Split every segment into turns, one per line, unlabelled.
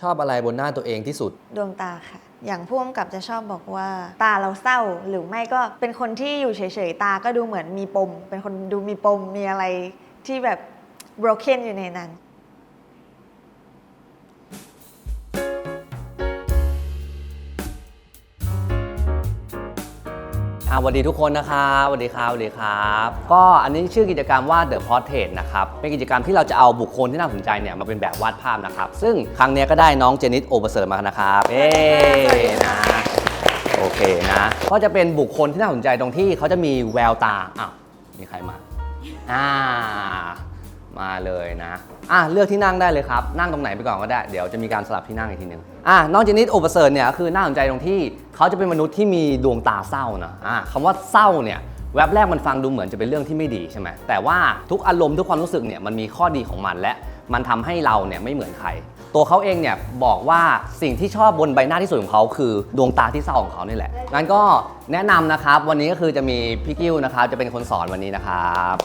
ชอบอะไรบนหน้าตัวเองที่สุด
ดวงตาค่ะ อย่างพ่วงกับจะชอบบอกว่าตาเราเศร้าหรือไม่ก็เป็นคนที่อยู่เฉยๆ ตาก็ดูเหมือนมีปม เป็นคนดูมีปมมีอะไรที่แบบ broken อยู่ในนั้น
สวัสดีทุกคนนะครับสวัสดีครับสวัสดีครับ ก็อันนี้ชื่อกิจกรรมว่า The Portrait นะครับ เป็นกิจกรรมที่เราจะเอาบุคคลที่น่าสนใจเนี่ยมาเป็นแบบวาดภาพนะครับ ซึ่งครั้งนี้ก็ได้น้องเจนิสโอเบอร์เซอร์มานะครับเอ้นะโอเคนะ ก็จะเป็นบุคคลที่น่าสนใจตรงที่เขาจะมีแววตาอ้าวมีใครมาอ่า นะอะเลือกที่นั่งได้เลยครับ นั่งตรงไหนไปก่อนก็ได้ เดี๋ยวจะมีการสลับที่นั่งอีกทีหนึ่งอะน้องเจนิสโอเปอร์เซิร์เนี่ยคือน่าสนใจตรงที่เขาจะเป็นมนุษย์ที่มีดวงตาเศร้านะอะคำว่าเศร้าเนี่ยแวบแรกมันฟังดูเหมือนจะเป็นเรื่องที่ไม่ดีใช่ไหมแต่ว่าทุกอารมณ์ทุกความรู้สึกเนี่ยมันมีข้อดีของมันและมันทำให้เราเนี่ยไม่เหมือนใคร ตัวเขาเองเนี่ยบอกว่าสิ่งที่ชอบบนใบหน้าที่สุดของเขาคือดวงตาที่เศร้าของเขานี่แหละงั้นก็แนะนำนะครับ วันนี้ก็คือจะมีพี่กิ้วนะครับจะเป็นคนสอนวันนี้นะครับ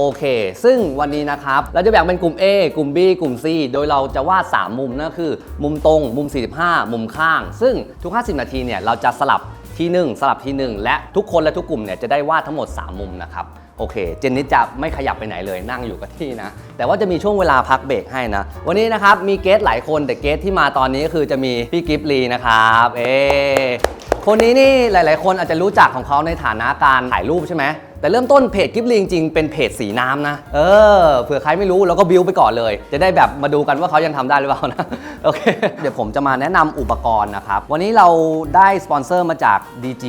โอเค ซึ่งวันนี้นะครับ เราจะแบ่งเป็นกลุ่ม A กลุ่ม B กลุ่ม C โดยเราจะวาด 3 มุมนั่นคือ มุมตรง มุม 45 มุมข้าง ซึ่งทุก 50 นาทีเนี่ยเราจะสลับทีหนึ่งสลับทีหนึ่งและทุกคนและทุกกลุ่มเนี่ยจะได้วาดทั้งหมด 3 มุมนะครับโอเค เจนนิสจะไม่ขยับไปไหนเลยนั่งอยู่กับที่นะ แต่ว่าจะมีช่วงเวลาพักเบรกให้นะ วันนี้นะครับ มีเกสหลายคนแต่เกสที่มาตอนนี้ก็คือจะมีพี่กิฟลีนะครับ เอคนนี้นี่หลาย ๆ คนอาจจะรู้จักของเขาในฐานะการถ่ายรูปใช่ไหม แต่เริ่มต้นเพจกิฟลีจริงๆเป็นเพจสีน้ำนะ เออเผื่อใครไม่รู้เราก็บิวไปก่อนเลย จะได้แบบมาดูกันว่าเขายังทำได้หรือเปล่านะ โอเค เดี๋ยวผมจะมาแนะนำอุปกรณ์นะครับ วันนี้เราได้สปอนเซอร์มาจาก DG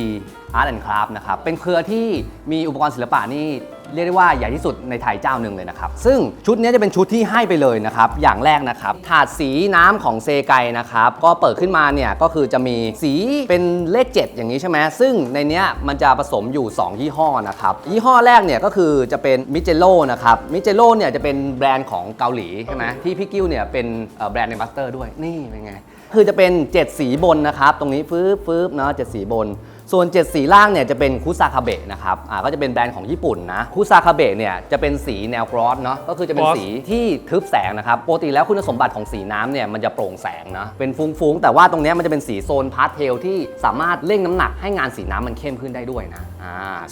Art and Craft นะครับ เป็นเครือที่มีอุปกรณ์ศิลปะนี่ เรียกได้ว่าใหญ่ที่สุดในไทยเจ้าหนึ่งเลยนะครับ ซึ่งชุดนี้จะเป็นชุดที่ให้ไปเลยนะครับ อย่างแรกนะครับ ถาดสีน้ำของเซไกนะครับ ก็เปิดขึ้นมาเนี่ยก็คือจะมีสีเป็นเลข 7 อย่างนี้ใช่ไหมซึ่งในนี้มันจะผสมอยู่ 2 ยี่ห้อนะครับ ยี่ห้อแรกเนี่ยก็คือจะเป็นมิเจโ o นะครับ มิเจโ o เนี่ยจะเป็นแบรนด์ของเกาหลีใช่ไหมที่พี่กิ้วเนี่ยเป็นแบรนด์ในบัสเตอร์ด้วย นี่เป็นไง คือจะเป็น 7 สีบนนะครับ ตรงนี้ฟืบฟืบเนาะ7สีบน ส่วน 7 สีล่างเนี่ยจะเป็นคุซาคาเบะนะครับอ่าก็จะเป็นแบรนด์ของญี่ปุ่นนะคุซาคาเบะเนี่ยจะเป็นสีแนวกรอสเนาะก็คือจะเป็น
Gloss
สีที่ทึบแสงนะครับปกติแล้วคุณสมบัติของสีน้ำเนี่ยมันจะโปร่งแสงนะเป็นฟุ้งๆ แต่ว่าตรงเนี้ยมันจะเป็นสีโซนพาสเทลที่สามารถเร่งน้ำหนักให้งานสีน้ำมันเข้มขึ้นได้ด้วยนะอ่า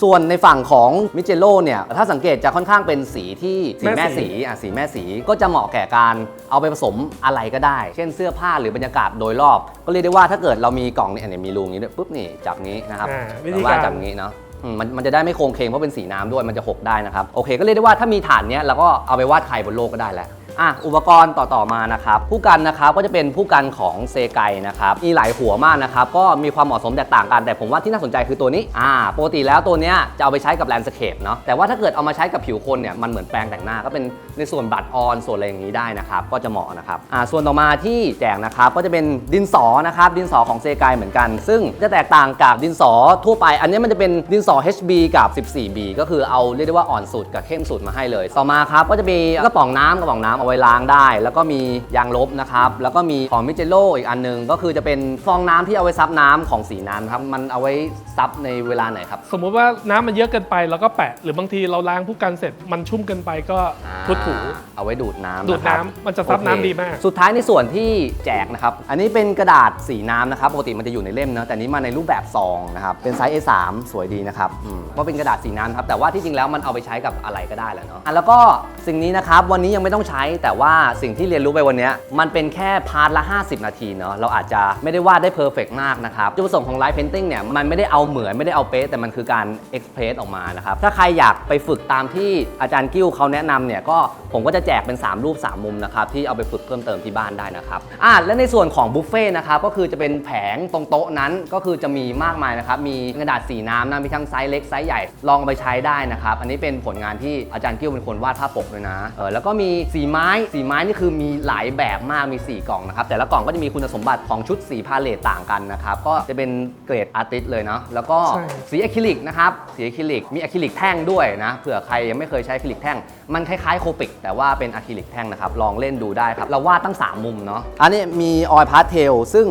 ส่วนในฝั่งของมิเจโ o เนี่ย ถ้าสังเกตจะค่อนข้างเป็นสีที่สีแม่
แม่สี
สีอะสีแม่สีก็จะเหมาะแก่การเอาไปผสมอะไรก็ได้ เช่นเสื้อผ้าหรือบรรยากาศโดยรอบ ก็เรียกได้ว่าถ้าเกิดเรามีกล่องเนี่ยเนี่ยมีรูอย่างนี้ด้วยปุ๊บนี่จับงี้นะครับ
อ่าวิธี
แบบว่า
การ
จับงี้เนาะอืมมันมันจะได้ไม่โครงเคงเพราะเป็นสีน้ำด้วยมันจะหกได้นะครับโอเค ก็เรียกได้ว่าถ้ามีฐานเนี้ยเราก็เอาไปวาดใครบนโลกก็ได้แล้ว อะอุปกรณ์ต่อต่อมานะครับผู้กันนะครับก็จะเป็นผู้กันของเซไกนะครับมีหลายหัวมากนะครับก็มีความเหมาะสมแตกต่างกันแต่ผมว่าที่น่าสนใจคือตัวนี้อ่าปกติแล้วตัวเนี้ยจะเอาไปใช้กับแลนด์สเคปเนาะแต่ว่าถ้าเกิดเอามาใช้กับผิวคนเนี่ยมันเหมือนแปรงแต่งหน้าก็เป็นในส่วนบัตรออนส่วนอะไรอย่างนี้ได้นะครับก็จะเหมาะนะครับอ่าส่วนต่อมาที่แจกนะครับก็จะเป็นดินสอนะครับดินสอของเซไกเหมือนกัน ซึ่งจะแตกต่างกับดินสอทั่วไป อันนี้มันจะเป็นดินสอ HB กับ 14B ก็คือเอาเรียกได้ว่าอ่อนสุดกับเข้มสุดมาให้เลย ต่อมาครับก็จะมีกระป๋องน้ำกระป๋องน้ำเอาไว้ล้างได้ แล้วก็มียางลบนะครับแล้วก็มีของมิเจโ o อีกอันหนึง ก็คือจะเป็นฟองน้ำที่เอาไว้ซับน้ำของสีน้ำครับมันเอาไว้ซับในเวลาไหนครับ
สมมุติว่าน้ำมันเยอะเกินไปเราก็แปะ หรือบางทีเราล้างผู้กันเสร็จมันชุ่มเกินไปก็พุถู
อ่าเอาไว้ดูดน้ำ
ดูดะ
ครับ
น้ำมันจะซับ
โอเค
น้ำดีมาก
สุดท้ายในส่วนที่แจกนะครับอันนี้เป็นกระดาษสีน้ำนะครับปกติมันจะอยู่ในเล่มเนอะแต่นี้มาในรูปแบบซองนะครับเป็นไซส์ A3 สวยดีนะครับอืมก็เป็นกระดาษสีน้ำครับแต่ว่าที่จริงแล้วมันเอาไปใช้กับอะไรก็ได้แหละเนาะอะแล้วก็สิ่งนี้นะครับวันนี้ยังไม่ต้องใช้แต่ว่าสิ่งที่เรียนรู้ไปวันนี้มันเป็นแค่พาร์ทละ 50 นาทีเนาะเราอาจจะไม่ได้วาดได้เพอร์เฟกมากนะครับจุดประสงค์ของไลฟ์เพนติ้งเนี่ยมันไม่ได้เอาเหมือนไม่ได้เอาเป๊ะแต่มันคือการเอ็กเพรสออกมานะครับถ้าใครอยากไปฝึกตามที่อาจารย์กิ้วเขาแนะนำเนี่ยก็ผมก็จะแจกเป็น 3 รูป 3 มุมนะครับที่เอาไปฝึกเพิ่มเติมที่บ้านได้นะครับอะและในส่วนของบุฟเฟ่ต์นะครับก็คือจะเป็นแผงตรงโต๊ะนั้นก็คือจะมีมากมายนะครับมีกระดาษสีน้ำนะมีทั้งไซส์เล็กไซส์ใหญ่ลองเอาไปใช้ได้นะครับอันนี้เป็นผลงานที่อาจารย์กิ้วเป็นคนวาดภาพปกเลยนะเออแล้วก็มีสีม้สีไม้นี่คือมีหลายแบบมากมี 4 กล่องนะครับ แต่ละกล่องก็จะมีคุณสมบัติของชุดสีพาเลตต่างกันนะครับ ก็จะเป็นเกรดอาร์ติสเลยเนาะแล้วก็
ใช่
สีอะคริลิกนะครับ สีอะคริลิกมีอะคริลิกแท่งด้วยนะเผื่อใครยังไม่เคยใช้อะคริลิกแท่ง มันคล้ายๆโคปิก แต่ว่าเป็นอะคริลิกแท่งนะครับ ลองเล่นดูได้ครับ เราวาดตั้ง 3 มุมเนาะอันนี้มีออยพาสเทลซึ่ง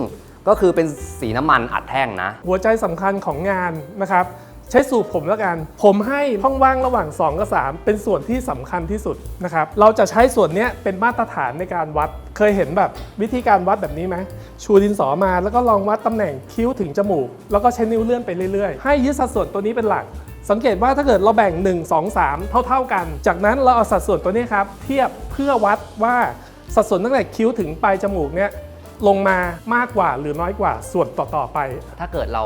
ก็คือเป็นสีน้ำมันอัดแท่งนะ
หัวใจสำคัญของงานนะครับ ใช้สูตรผมแล้วกัน ผมให้ช่องว่างระหว่าง 2 กับ 3 เป็นส่วนที่สำคัญที่สุดนะครับ เราจะใช้ส่วนนี้เป็นมาตรฐานในการวัด เคยเห็นแบบวิธีการวัดแบบนี้ไหม ชูดินสอมาแล้วก็ลองวัดตำแหน่งคิ้วถึงจมูก แล้วก็ใช้นิ้วเลื่อนไปเรื่อยๆ ให้ยึดสัดส่วนตัวนี้เป็นหลัก สังเกตว่าถ้าเกิดเราแบ่ง 1 2 3 เท่า ๆกัน จากนั้นเราเอาสัดส่วนตัวนี้ครับเทียบเพื่อวัดว่าสัดส่วนตั้งแต่คิ้วถึงปลายจมูกเนี่ย ลงมามากกว่าหรือน้อยกว่าส่วนต่อๆไป
ถ้าเกิดเรา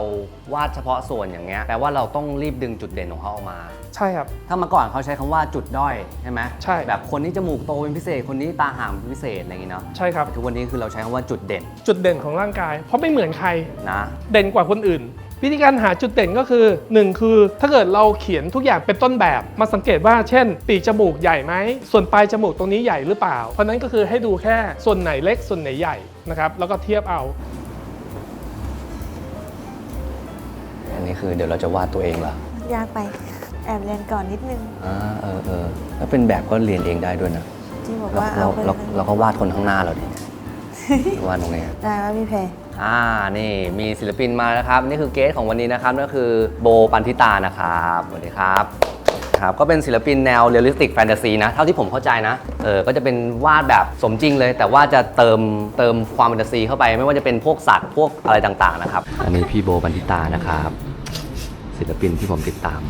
วาดเฉพาะส่วนอย่างเงี้ยแปลว่าเราต้องรีบดึงจุดเด่นของเขาออกมา
ใช่ครับ
ถ้าเมาก่อนเขาใช้คำว่าจุดด้อยใช่ไหม
ใช่
แบบคนนี้จมูกโตเป็นพิเศษ คนนี้ตาห่างเป็นพิเศษอะไรอย่างงี้เนาะ
ใช่ครับ
แต่ทุกวันนี้คือเราใช้คำว่าจุดเด่น
จุดเด่นของร่างกาย เพราะไม่เหมือนใคร
นะ
เด่นกว่าคนอื่น วิธีการหาจุดเด่นก็คือ 1 คือ ถ้าเกิดเราเขียนทุกอย่างเป็นต้นแบบ มาสังเกตว่าเช่น ปีกจมูกใหญ่ไหม ส่วนปลายจมูกตรงนี้ใหญ่หรือเปล่า เพราะนั้นก็คือให้ดูแค่ส่วนไหนเล็กส่วนไหนใหญ่นะครับแล้วก็เทียบเอา
อันนี้คือเดี๋ยวเราจะวาดตัวเองเหรอยา
กไป แอบเรียนก่อนนิดนึง
อ่าเออเออแล้วเป็นแบบก็เรียนเองได้ด้วยนะ
ที่บอก
เรา
ว่า
เรา
เอาไป
เรา
เลย
เราก็วาดคนข้างหน้าเราดิ วาดตรงนี้
ได้ว่าพี่แพร
อ่า นี่มีศิลปินมานะครับ นี่คือเกสของวันนี้นะครับนั่นก็คือโบปันธิตานะครับสวัสดีครับครับก็เป็นศิลปินแนวเรียลลิสติกแฟนตาซีนะ เท่าที่ผมเข้าใจนะ เออ ก็จะเป็นวาดแบบสมจริงเลย แต่ว่าจะเติมเติมความแฟนตาซีเข้าไป ไม่ว่าจะเป็นพวกสัตว์พวกอะไรต่างๆนะครับ อันนี้พี่โบปันธิตานะครับ ศิลปินที่ผมติดตาม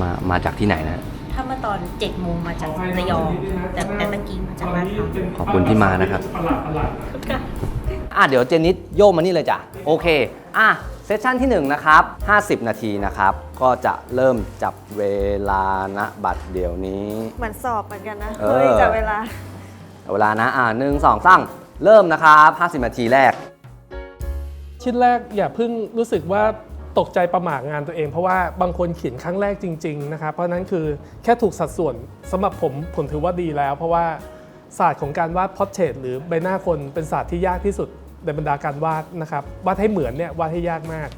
มามาจากที่ไหนนะ
ถ้าเมื่อตอน7จ็ดโมงมาจากระยอง แต่แต่ตะกี้มาจากลาดพร้าว
ขอบคุณที่มานะครับ
ประ หลาดประหลาด
อะเดี๋ยวเจนนิดโยกมานี่เลยจ้ะ โอเค อะเซสชั่นที่ 1 นะครับ 50 นาทีนะครับ ก็จะเริ่มจับเวลาณบัตรเดี๋ยวนี้
เหมือนสอบเหมือนกันนะ
เออ
เฮ้ยจับเวลา
เวลานะ อะหนึ่งสองสามเริ่มนะครับ 50 นาทีแรก
ชิ้นแรกอย่าเพิ่งรู้สึกว่าตกใจประหม่างานตัวเอง เพราะว่าบางคนเขียนครั้งแรกจริง ๆ นะครับ เพราะฉะนั้นคือแค่ถูกสัดส่วนสำหรับผมผมถือว่าดีแล้ว เพราะว่า ศาสตร์ของการวาดพอร์เทรตหรือใบหน้าคนเป็นศาสตร์ที่ยากที่สุดในบรรดาการวาดนะครับวาดให้เหมือนเนี่ยวาดให้ยากมาก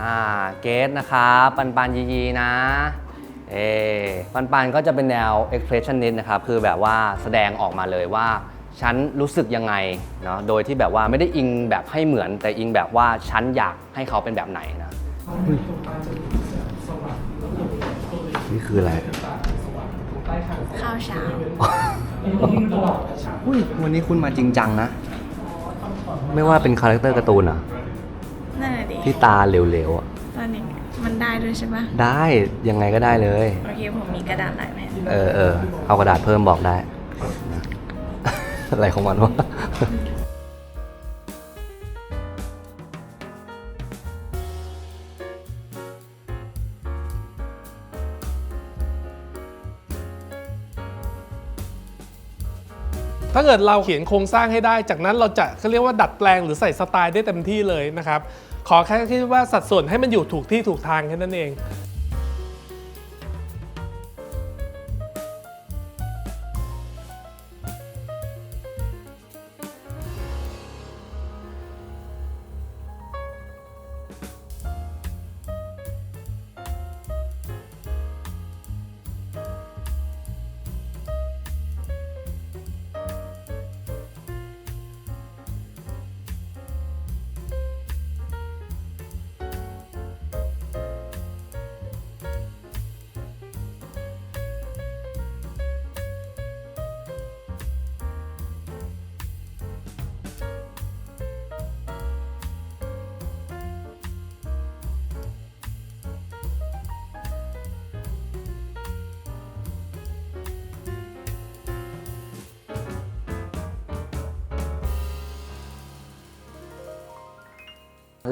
อ่าเกสนะครับปันปันยียีนะเอปันปันก็จะเป็นแนว expressionist นะครับคือแบบว่าแสดงออกมาเลยว่าฉันรู้สึกยังไงเนาะโดยที่แบบว่าไม่ได้อิงแบบให้เหมือน แต่อิงแบบว่าฉันอยากให้เขาเป็นแบบไหนนะนี่คืออะไร
ข้าวเช้า
อุ้ยวันนี้คุณมาจริงจังนะ ไม่ว่าเป็นคาแรคเตอร์การ์ตูนอะ
นั่นแหละดิ
ที่ตาเหลวๆอะ
ตอนนี้มันได้ด้วยใช่ปะ
ได้ยังไงก็ได้เลย
โอเคผมมีกระดาษหลายแผ่น
เออเออเอากระดาษเพิ่มบอกได้นะ อะไรของมันวะ
ถ้าเกิดเราเขียนโครงสร้างให้ได้ จากนั้นเราจะเขาเรียกว่าดัดแปลงหรือใส่สไตล์ได้เต็มที่เลยนะครับ ขอแค่ที่ว่าสัดส่วนให้มันอยู่ถูกที่ถูกทางแค่นั้นเอง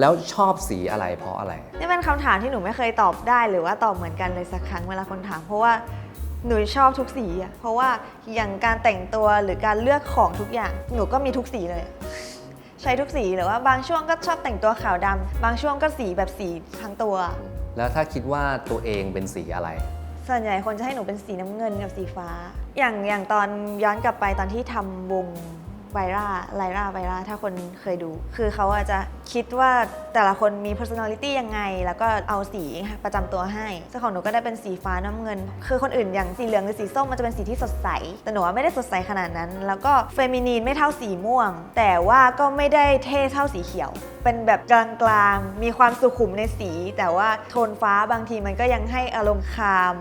แล้วชอบสีอะไรเพราะอะไร
นี่เป็นคำถามที่หนูไม่เคยตอบได้หรือว่าตอบเหมือนกันเลยสักครั้งเวลาคนถาม เพราะว่าหนูชอบทุกสีอะเพราะว่าอย่างการแต่งตัวหรือการเลือกของทุกอย่าง หนูก็มีทุกสีเลย ใช้ทุกสีหรือว่าบางช่วงก็ชอบแต่งตัวขาวดำบางช่วงก็สีแบบสีทั้งตัว
แล้วถ้าคิดว่าตัวเองเป็นสีอะไร
ส่วนใหญ่คนจะให้หนูเป็นสีน้ำเงินกับสีฟ้า อย่างอย่างตอนย้อนกลับไปตอนที่ทำวง ไบราไลราไบราถ้าคนเคยดู คือเขาอาจจะคิดว่าแต่ละคนมี personality ยังไง แล้วก็เอาสีประจำตัวให้ซึ่งของหนูก็ได้เป็นสีฟ้าน้ำเงิน คือคนอื่นอย่างสีเหลืองหรือสีส้มมันจะเป็นสีที่สดใส แต่หนูว่าไม่ได้สดใสขนาดนั้น แล้วก็เฟมินีนไม่เท่าสีม่วง แต่ว่าก็ไม่ได้เท่เท่าสีเขียว เป็นแบบกลางๆ มีความสุขุมในสี แต่ว่าโทนฟ้าบางทีมันก็ยังให้อารมณ์คาม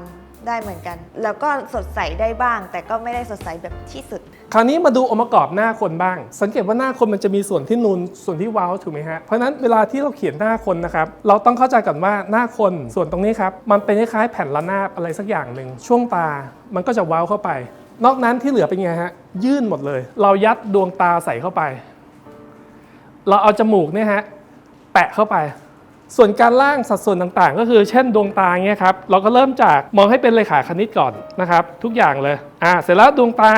ได้เหมือนกัน แล้วก็สดใสได้บ้าง แต่ก็ไม่ได้สดใสแบบที่สุด
คราวนี้มาดูองค์ประกอบหน้าคนบ้าง สังเกตว่าหน้าคนมันจะมีส่วนที่นูนส่วนที่เว้าถูกไหมฮะเพราะนั้นเวลาที่เราเขียนหน้าคนนะครับเราต้องเข้าใจก่อนว่าหน้าคนส่วนตรงนี้ครับมันเป็นคล้ายๆแผ่นระนาบอะไรสักอย่างหนึ่งช่วงตามันก็จะเว้าเข้าไป นอกนั้นที่เหลือเป็นไงฮะยื่นหมดเลย เรายัดดวงตาใส่เข้าไป เราเอาจมูกเนี่ยฮะแปะเข้าไปส่วนการล่างสัดส่วนต่างๆ ก็คือเช่นดวงตาเงี้ยครับเราก็เริ่มจากมองให้เป็นเลขาคณิตก่อนนะครับ ทุกอย่างเลยอ่าเสร็จแล้วดวงตา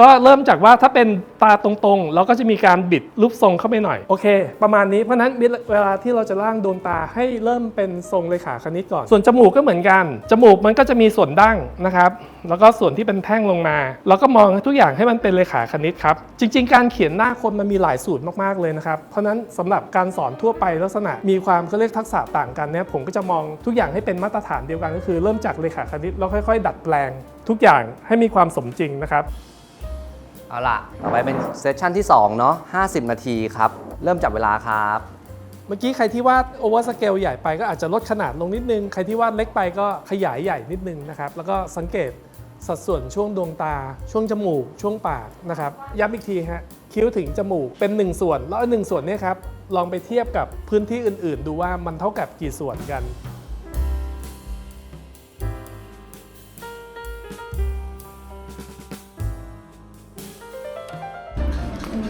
ก็เริ่มจากว่าถ้าเป็นตาตรงๆ เราก็จะมีการบิดรูปทรงเข้าไปหน่อย โอเค ประมาณนี้เพราะนั้นเวลาที่เราจะร่างดวงตาให้เริ่มเป็นทรงเลขาคณิตก่อน ส่วนจมูกก็เหมือนกัน จมูกมันก็จะมีส่วนดั้งนะครับแล้วก็ส่วนที่เป็นแท่งลงมา แล้วก็มองทุกอย่างให้มันเป็นเลขาคณิตครับ จริง ๆ การเขียนหน้าคนมันมีหลายสูตรมากๆเลยนะครับ เพราะนั้นสำหรับการสอนทั่วไปลักษณะมีความเขาเรียกทักษะต่างกันเนี่ยผมก็จะมองทุกอย่างให้เป็นมาตรฐานเดียวกันก็คือเริ่มจากเลขาคณิตแล้วค่อย ๆ ดัดแปลงทุกอย่างให้มีความสมจริงนะครับ
เอาล่ะต่อไปเป็นเซสชั่นที่2เนาะ50 นาทีครับ เริ่มจับเวลาครับ
เมื่อกี้ใครที่วาดโอเวอร์สเกลใหญ่ไปก็อาจจะลดขนาดลงนิดนึง ใครที่วาดเล็กไปก็ขยายใหญ่นิดนึงนะครับ แล้วก็สังเกตสัดส่วนช่วงดวงตา ช่วงจมูก ช่วงปากนะครับ ย้ำอีกทีฮะ คิ้วถึงจมูกเป็น 1 ส่วน แล้วหนึ่งส่วนเนี้ครับ ลองไปเทียบกับพื้นที่อื่น ๆ ดูว่ามันเท่ากับกี่ส่วนกัน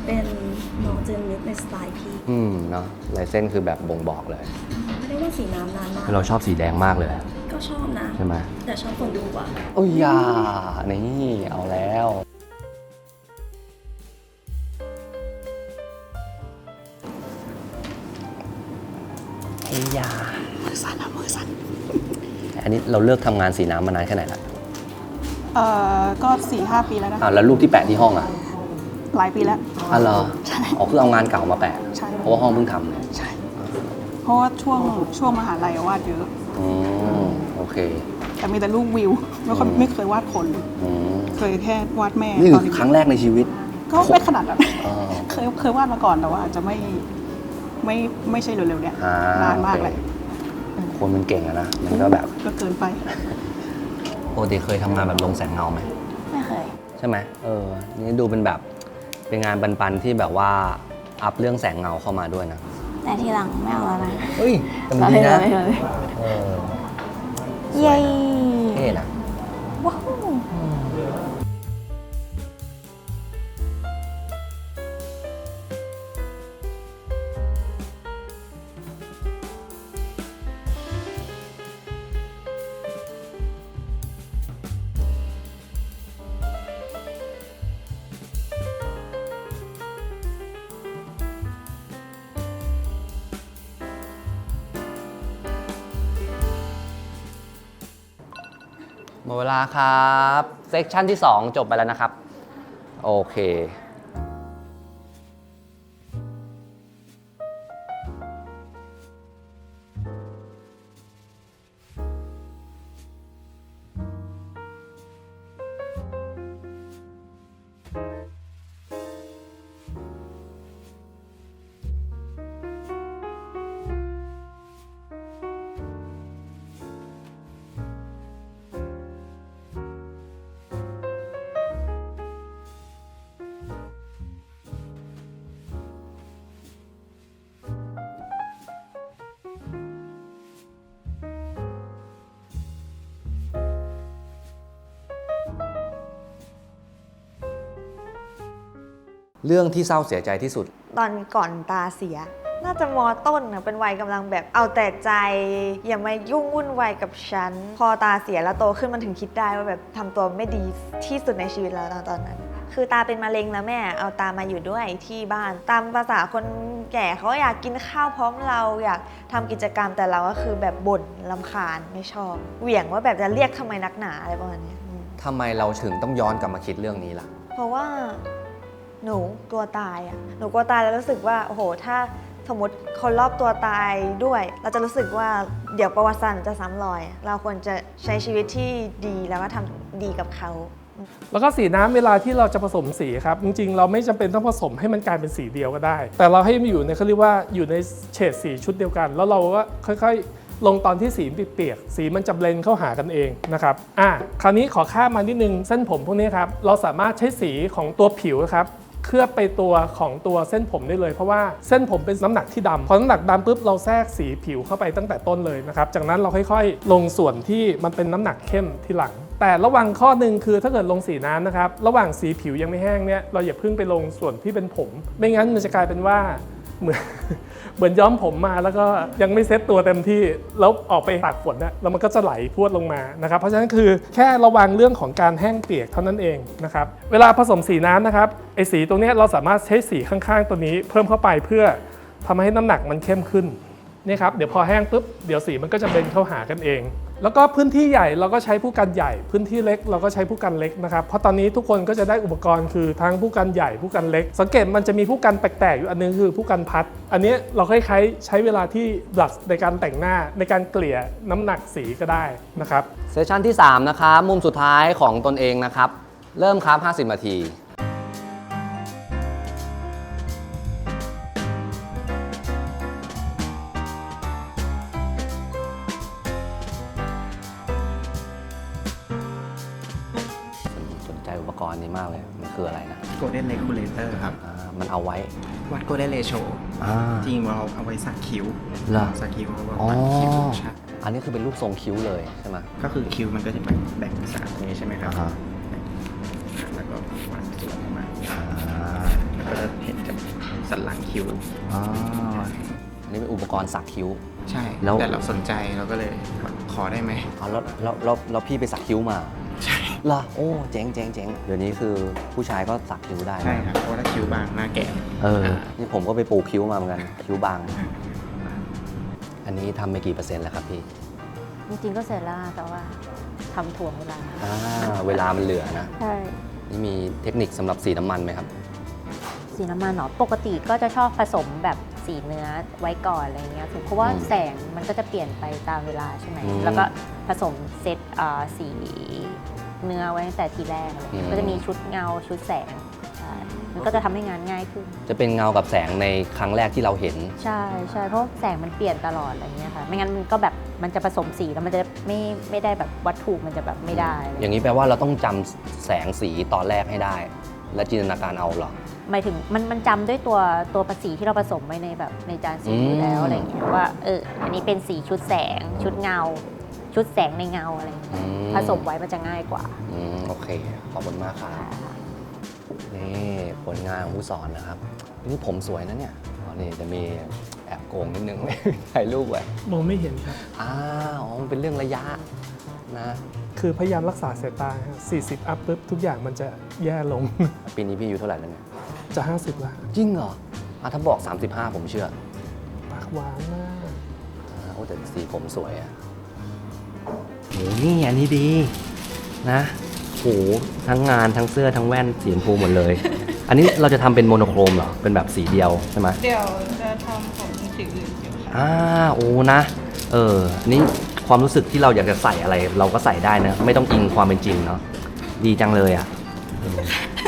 เป็นน้องเจนนิสในสไตล์พี่
อืมเนาะลายเส้นคือแบบบ่งบอกเลย
ไม่ได้ว่าสีน้ำนานมาก
เราชอบสีแดงมากเลย
ก็ชอบนะ
ใช่ไหม
แต่ชอบคนดูกว่า
โอ้ยยานี่เอาแล้วเอ้ยยามือสั่นอะมือสั่นอันนี้เราเลิกทำงานสีน้ำมานานแค่ไหนละ
เอ่อก็สี่ห้าปีแล้วนะ
อ่าแล้วรูปที่แปะที่ห้องอะ
หลายปีแล้ว
อ๋อเหรออ๋อคือเอางานเก่ามาแปะ
ใช่
เพราะว่าห้องเพิ่งทำเลย
ใช่ เพราะว่าช่วงช่วงมหาลัยวาดเยอะ
อืมโอเค
แต่มีแต่รูปวิวไม่ค่อย
อืม
ไม่เคยวาดคน
อืม
เคยแค่วาดแม่
นี่
ตอน
คือ
เด็ก
ครั้งแรกในชีวิต
ก็ไม่ขนาดนั้น
อ๋อ
เคยเคยวาดมาก่อนแต่ว่าอาจจะไม่ไม่ไม่ใช่เร็วๆเนี่ย
อ่
นานมาก
โอเค
เลย
คนมันเก่งอะนะ มันก็แบบ
ก็เกินไป
ปกติเคยทำงานแบบลงแสงเงาไหม
ไม่เคย
ใช่ไหมเออ นี่ดูเป็นแบบ เป็นงานปันๆที่แบบว่าอัพเรื่องแสงเงาเข้ามาด้วยนะ
แต่ทีหลังไม่เอาแล้วนะ
เฮ้ยแต่มันดีนะ
ไม่เลย
เออ
เย้
เท่นะ หมดเวลาครับ เซสชันที่ 2 จบไปแล้วนะครับ โอเค เรื่องที่เศร้าเสียใจที่สุด
ตอนก่อนตาเสีย น่าจะมอต้นนะเป็นวัยกำลังแบบเอาแต่ใจ อย่ามายุ่งวุ่นวายกับฉัน พอตาเสียแล้วโตขึ้นมันถึงคิดได้ว่าแบบทำตัวไม่ดีที่สุดในชีวิตแล้วตอนตอนนั้น คือตาเป็นมะเร็งแล้วแม่เอาตามาอยู่ด้วยที่บ้าน ตามภาษาคนแก่เขาอยากกินข้าวพร้อมเราอยากทำกิจกรรมแต่เราก็คือแบบบ่นลำคาญไม่ชอบเหวี่ยงว่าแบบจะเรียกทำไมนักหนาอะไรประมาณเนี้ยอืม
ทำไมเราถึงต้องย้อนกลับมาคิดเรื่องนี้ล่ะ
เพราะว่า หนูกลัวตายอะหนูกลัวตายแล้วรู้สึกว่าโอ้โห ถ้าสมมติคนรอบตัวตายด้วย เราจะรู้สึกว่าเดี๋ยวประวัติศาสตร์จะซ้ำรอย เราควรจะใช้ชีวิตที่ดีแล้วก็ทำดีกับเขา
แล้วก็สีน้ำเวลาที่เราจะผสมสีครับ จริงๆ เราไม่จำเป็นต้องผสมให้มันกลายเป็นสีเดียวก็ได้ แต่เราให้มันอยู่ในเขาเรียกว่าอยู่ในเฉดสีชุดเดียวกัน แล้วเราก็ค่อยๆ ลงตอนที่สีเปียกๆสีมันจะเบลนเข้าหากันเองนะครับอะคราวนี้ขอข้ามมานิดนึงเส้นผมพวกนี้ครับเราสามารถใช้สีของตัวผิวครับ เคลือบไปตัวของตัวเส้นผมได้เลย เพราะว่าเส้นผมเป็นน้ำหนักที่ดำพอน้ำหนักดำปุ๊บเราแทรกสีผิวเข้าไปตั้งแต่ต้นเลยนะครับจากนั้นเราค่อยๆ ลงส่วนที่มันเป็นน้ำหนักเข้มที่หลัง แต่ระวังข้อหนึ่งคือถ้าเกิดลงสีน้ำนะครับระหว่างสีผิวยังไม่แห้งเนี่ยเราอย่าเพิ่งไปลงส่วนที่เป็นผม ไม่งั้นมันจะกลายเป็นว่าเหมือน เหมือนย้อมผมมาแล้วก็ยังไม่เซ็ตตัวเต็มที่แล้วออกไปตากฝนนี่ยแล้วมันก็จะไหลพรวดลงมานะครับเพราะฉะนั้นคือแค่ระวังเรื่องของการแห้งเปียกเท่านั้นเองนะครับเวลาผสมสีน้ำนะครับไอสีตรงนี้เราสามารถใช้สีข้างๆตัวนี้ เพิ่มเข้าไปเพื่อทำให้น้ำหนักมันเข้มขึ้นนี่ครับเดี๋ยวพอแห้งปุ๊บเดี๋ยวสีมันก็จะเบนเข้าหากันเอง แล้วก็พื้นที่ใหญ่เราก็ใช้ผู้กันใหญ่ พื้นที่เล็กเราก็ใช้ผู้กันเล็กนะครับ เพราะตอนนี้ทุกคนก็จะได้อุปกรณ์คือทั้งผู้กันใหญ่ผู้กันเล็ก สังเกตมันจะมีผู้กันแปลกๆอยู่อันนึงคือผู้กันพัด อันนี้เราคล้ายๆใช้เวลาที่ดัดในการแต่งหน้าในการเกลี่ยน้ำหนักสีก็ได้นะครับ
เซสชันที่3นะครับมุมสุดท้ายของตนเองนะครับเริ่มครับ 50นาที วั
ด Golden Ratio
อ่า
จริงเราเอาไว้สักคิ้ว
เหรอ
สักคิ้วเอาไว้
อ๋อ
วัดคิ้วชัด
อันนี้คือเป็นรูปทรงคิ้วเลยใช่ไหม
ก็คือคิ้วมันก็จะแบ่งแบ่งเป็นสามนี้ใช่ไหมครับ
อ่าฮะ
แล้วก็วัดส่วนออกมา
อ่า
แล้วก็จะเห็นจากสันหลังคิ้ว
อ่าอันนี้เป็นอุปกรณ์สักคิ้ว
ใช่
แล้ว
แต่เราสนใจเราก็เลยขอได้ไหม
อ๋อแล้วแล้วแล้วแล้วพี่ไปสักคิ้วมา
ใช่
เหรอโอ้เจ๋งเจ๋งเจ๋งเดี๋ยวนี้คือผู้ชายก็สักคิ้วได้นะ
ใช่ครับเพราะว่าถ้าคิ้วบางหน้าแก่
เออนี่ผมก็ไปปลูกคิ้วมาเหมือนกัน คิ้วบาง อันนี้ทำไปกี่เปอร์เซ็นต์แล้วครับพี่
จริงๆก็เสร็จแล้วแต่ว่าทำถ่วงเวลา
อ่าเวลามันเหลือนะ
ใช่
นี่มีเทคนิคสำหรับสีน้ำมันไหมครับ
สีน้ำมันเนาะปกติก็จะชอบผสมแบบสีเนื้อไว้ก่อนอะไรเงี้ยเพราะว่า
อืม
แสงมันก็จะเปลี่ยนไปตามเวลาใช่ไหม
อืม
แล้วก็ผสมเซตอ่าสี เนื้อไว้ตั้งแต่ทีแรกอะไรเงี้
อื
ย
ม
ก็จะมีชุดเงาชุดแสงใช่มันก็จะทำให้งานง่ายขึ้น
จะเป็นเงากับแสงในครั้งแรกที่เราเห็น
ใช่ใช่เพราะแสงมันเปลี่ยนตลอดอะไรเงี้ยค่ะ ไม่งั้นมันก็แบบมันจะผสมสีแล้วมันจะไม่ไม่ได้แบบวัตถุมันจะแบบไม่ได้อะไร
อย่างนี้แปลว่าเราต้องจำแสงสีตอนแรกให้ได้ และจินตนาการเอาเหรอ
หมายถึงมันมันจำด้วยตัวตัวภาษีที่เราผสมไว้ในแบบในจานสีอยู่แล้ว
อืม
อะไรเงี้ยว่าเอออันนี้เป็นสีชุดแสงชุดเงา ชุดแสงในเงาอะไรเงี้ย
อืม
ผสมไว้มันจะง่ายกว่า
อืมโอเค ขอบคุณมากครับ นี่ผลงานของผู้สอนนะครับ นี่ผมสวยนะเนี่ยอ๋อนี่จะมีแอบโกงนิดนึง ถ่ายรูปไว้
มองไม่เห็นครับ
อ้าวอ๋อมันเป็นเรื่องระยะนะ
คือพยายามรักษาสายตาฮะ40 อัพปุ๊บทุกอย่างมันจะแย่ลง
ปีนี้พี่อายุเท่าไหร่แล้วเนี่ย
จะ 50แล้ว
จริงเหรออะถ้าบอก 35 ผมเชื่อ
ปากหวานมาก
อ่าโอ้แต่สีผมสวยอะโห นี่อันนี้ดีนะโหทั้งงานทั้งเสื้อทั้งแว่นสีชมพูหมดเลย อันนี้เราจะทำเป็นโมโนโครมเหรอ เป็นแบบสีเดียวใช่ไหม
เดี๋ยวจะทำผมสีอื่นอยู่ค่ะ
อ่าโอ้นะ เอออันนี่ความรู้สึกที่เราอยากจะใส่อะไร เราก็ใส่ได้นะ ไม่ต้องอิงความเป็นจริงเนาะดีจังเลยอะเออเอ๊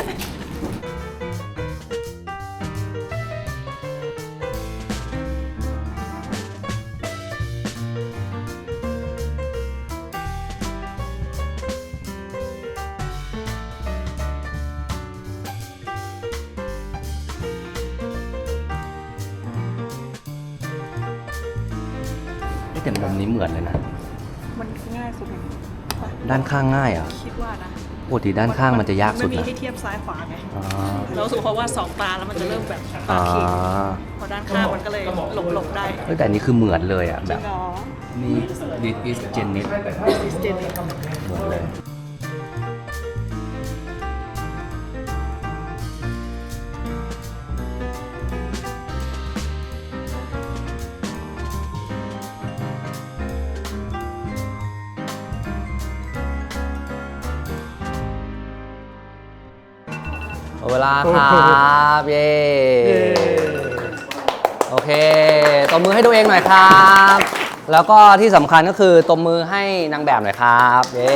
ปกติด้านข้างมันจะยากสุด
ไม่มี
นะ
ให้เทียบซ้ายขวาไง
อ่า
เราสูเพราะว่าสองตาแล้วมันจะเริ่มแบบตา
อ่า
ขีดพอด้านข้างมันก็เลยหลบหลบๆได้
เฮ้ยแต่อันนี้คือเหมือนเลยอะ
จ
แบ
ริ
บ
งเหรอ
นี่ this is Janet
เจนนี่
เหมือนเลย ลาครับเย้
เย้
โอเคตบมือให้ตัวเองหน่อยครับ แล้วก็ที่สำคัญก็คือตบมือให้นางแบบหน่อยครับเย้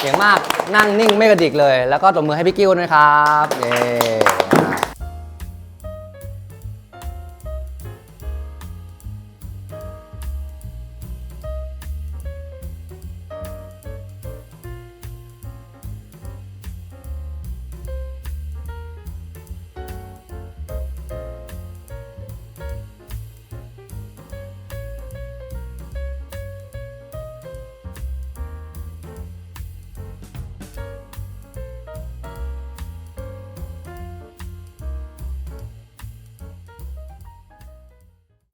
เก่งมากนั่งนิ่งไม่กระดิกเลย แล้วก็ตบมือให้พี่กิ้วด้วยครับเย้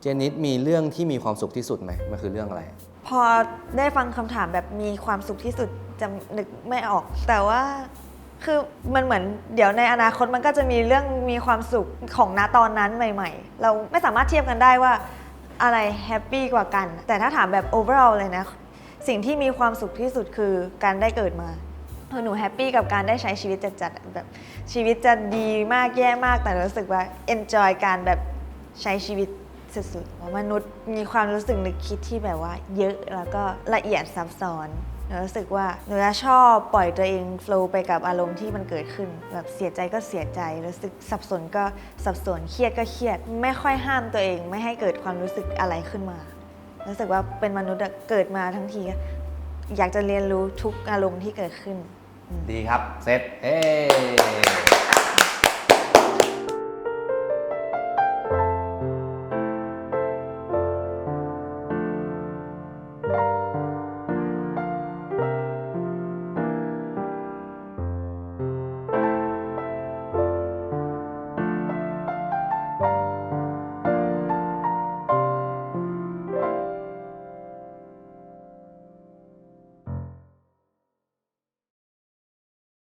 จนิสมีเรื่องที่มีความสุขที่สุดไหมมันคือเรื่องอะไร
พอได้ฟังคำถามแบบมีความสุขที่สุดจะนึกไม่ออก แต่ว่าคือมันเหมือนเดี๋ยวในอนาคตมันก็จะมีเรื่องมีความสุขของณตอนนั้นใหม่ ๆ เราไม่สามารถเทียบกันได้ว่าอะไรแฮปปี้กว่ากัน แต่ถ้าถามแบบ overall เลยนะ สิ่งที่มีความสุขที่สุดคือการได้เกิดมาหนูแฮปปี้กับการได้ใช้ชีวิตจัดๆแบบชีวิตจะดีมากแย่มากแต่รู้สึกว่า enjoy การแบบใช้ชีวิต สุดๆว่ามนุษย์มีความรู้สึกนึกคิดที่แบบว่า เยอะแล้วก็ละเอียดซับซ้อนหนูรู้สึกว่าหนูจะชอบปล่อยตัวเองโฟล์ไปกับอารมณ์ที่มันเกิดขึ้น แบบเสียใจก็เสียใจ รู้สึกสับสนก็สับสน เครียดก็เครียด ไม่ค่อยห้ามตัวเอง ไม่ให้เกิดความรู้สึกอะไรขึ้นมา รู้สึกว่าเป็นมนุษย์เกิดมาทั้งที อยากจะเรียนรู้ทุกอารมณ์ที่เกิดขึ้น
ดีครับเซตเอ้